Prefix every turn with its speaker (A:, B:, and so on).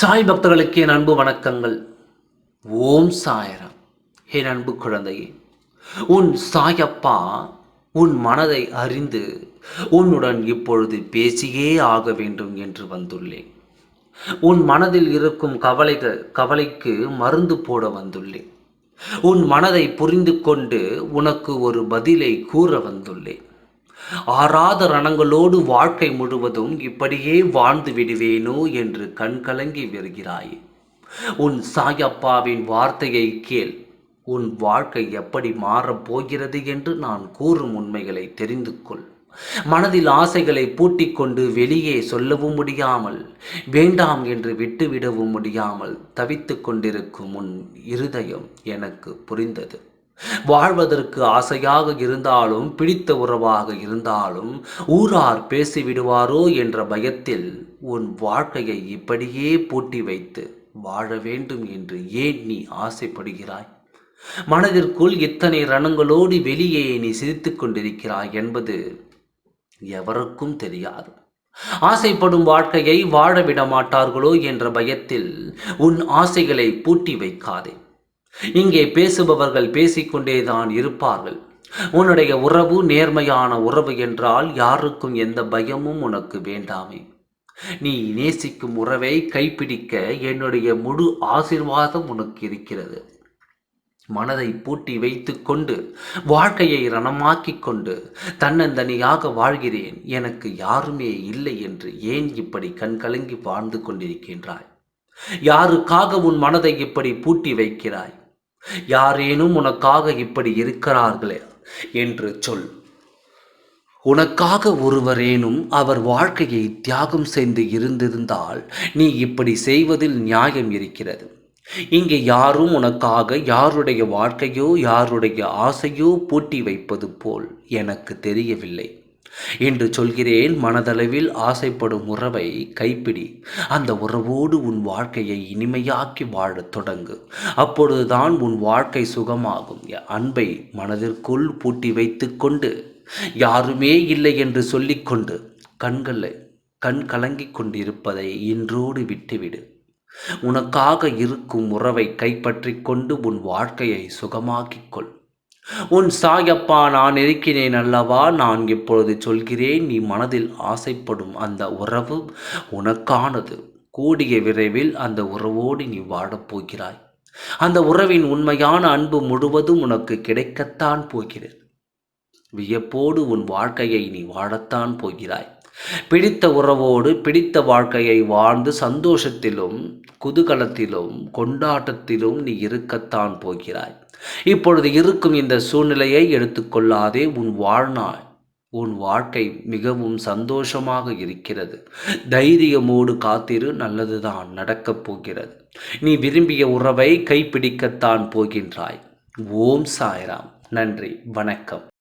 A: சாய் பக்தர்களுக்கு என் அன்பு வணக்கங்கள். ஓம் சாயரம். என் அன்பு குழந்தையே உன் சாயப்பா உன் மனதை அறிந்து உன்னுடன் இப்பொழுது பேசியே ஆக வேண்டும் என்று வந்துள்ளேன். உன் மனதில் இருக்கும் கவலைகள் கவலைக்கு மருந்து போட வந்துள்ளேன். உன் மனதை புரிந்து கொண்டு உனக்கு ஒரு பதிலை கூற வந்துள்ளேன். ஆறாத ரணங்களோடு வாழ்க்கை முழுவதும் இப்படியே வாழ்ந்து விடுவேனோ என்று கண்கலங்கி வருகிறாய் உன் சாயப்பாவின் வார்த்தையை கேள். உன் வாழ்க்கை எப்படி மாறப் போகிறது என்று நான் கூறும் உண்மைகளை தெரிந்து கொள். மனதில் ஆசைகளை பூட்டிக் கொண்டு வெளியே சொல்லவும் முடியாமல் வேண்டாம் என்று விட்டுவிடவும் முடியாமல் தவித்து கொண்டிருக்கும் உன் இருதயம் எனக்கு புரிந்தது. வாழ்வதற்கு ஆசையாக இருந்தாலும் பிடித்த உறவாக இருந்தாலும் ஊரார் பேசிவிடுவாரோ என்ற பயத்தில் உன் வாழ்க்கையை இப்படியே பூட்டி வைத்து வாழ வேண்டும் என்று ஏன் நீ ஆசைப்படுகிறாய்? மனதிற்குள் இத்தனை ரணங்களோடு வெளியே நீ சிரித்துக் கொண்டிருக்கிறாய் என்பது எவருக்கும் தெரியாது. ஆசைப்படும் வாழ்க்கையை வாழ விட மாட்டார்களோ என்ற பயத்தில் உன் ஆசைகளை பூட்டி வைக்காதே. இங்கே பேசுபவர்கள் பேசிக்கொண்டேதான் இருப்பார்கள். உன்னுடைய உறவு நேர்மையான உறவு என்றால் யாருக்கும் எந்த பயமும் உனக்கு வேண்டாமே. நீ நேசிக்கும் உறவை கைப்பிடிக்க என்னுடைய முழு ஆசிர்வாதம் உனக்கு இருக்கிறது. மனதை பூட்டி வைத்து கொண்டு வாழ்க்கையை ரணமாக்கிக் கொண்டு தன்னந்தனியாக வாழ்கிறேன். எனக்கு யாருமே இல்லை என்று ஏன் இப்படி கண்கலங்கி வாழ்ந்து கொண்டிருக்கின்றாய்? யாருக்காக உன் மனதை இப்படி பூட்டி வைக்கிறாய்? யாரேனும் உனக்காக இப்படி இருக்கிறார்களே என்று சொல். உனக்காக ஒருவரேனும் அவர் வாழ்க்கையை தியாகம் செய்து இருந்திருந்தால் நீ இப்படி செய்வதில் நியாயம் இருக்கிறது. இங்கே யாரும் உனக்காக யாருடைய வாழ்க்கையோ யாருடைய ஆசையோ பூட்டி வைப்பது போல் எனக்கு தெரியவில்லை. என்று சொல்கிறேன் மனதளவில் ஆசைப்படும் உறவை கைப்பிடி. அந்த உறவோடு உன் வாழ்க்கையை இனிமையாக்கி வாழத் தொடங்கு. அப்பொழுதுதான் உன் வாழ்க்கை சுகமாகும். அன்பை மனதிற்குள் பூட்டி வைத்து கொண்டு யாருமே இல்லை என்று சொல்லிக்கொண்டு கண்களை கண் கலங்கிக் கொண்டிருப்பதை இன்றோடு விட்டுவிடு. உனக்காக இருக்கும் உறவை கைப்பற்றி கொண்டு உன் வாழ்க்கையை சுகமாக்கிக் கொள். உன் சாயப்பா நான் இருக்கிறேன் அல்லவா? நான் இப்பொழுது சொல்கிறேன் நீ மனதில் ஆசைப்படும் அந்த உறவு உனக்கானது. கூடிய விரைவில் அந்த உறவோடு நீ வாழப்போகிறாய் அந்த உறவின் உண்மையான அன்பு முழுவதும் உனக்கு கிடைக்கத்தான் போகிறது. வியப்போடு உன் வாழ்க்கையை நீ வாழத்தான் போகிறாய். பிடித்த உறவோடு பிடித்த வாழ்க்கையை வாழ்ந்து சந்தோஷத்திலும் குதூகலத்திலும் கொண்டாட்டத்திலும் நீ இருக்கத்தான் போகிறாய். இப்பொழுது இருக்கும் இந்த சூழ்நிலையை எடுத்துக்கொள்ளாதே உன் வாழ்நாள். உன் வாழ்க்கை மிகவும் சந்தோஷமாக இருக்கிறது. தைரியமோடு காத்திரு நல்லதுதான் நடக்கப் போகிறது. நீ விரும்பிய உறவை கைப்பிடிக்கத்தான் போகின்றாய். ஓம் சாய்ராம். நன்றி வணக்கம்.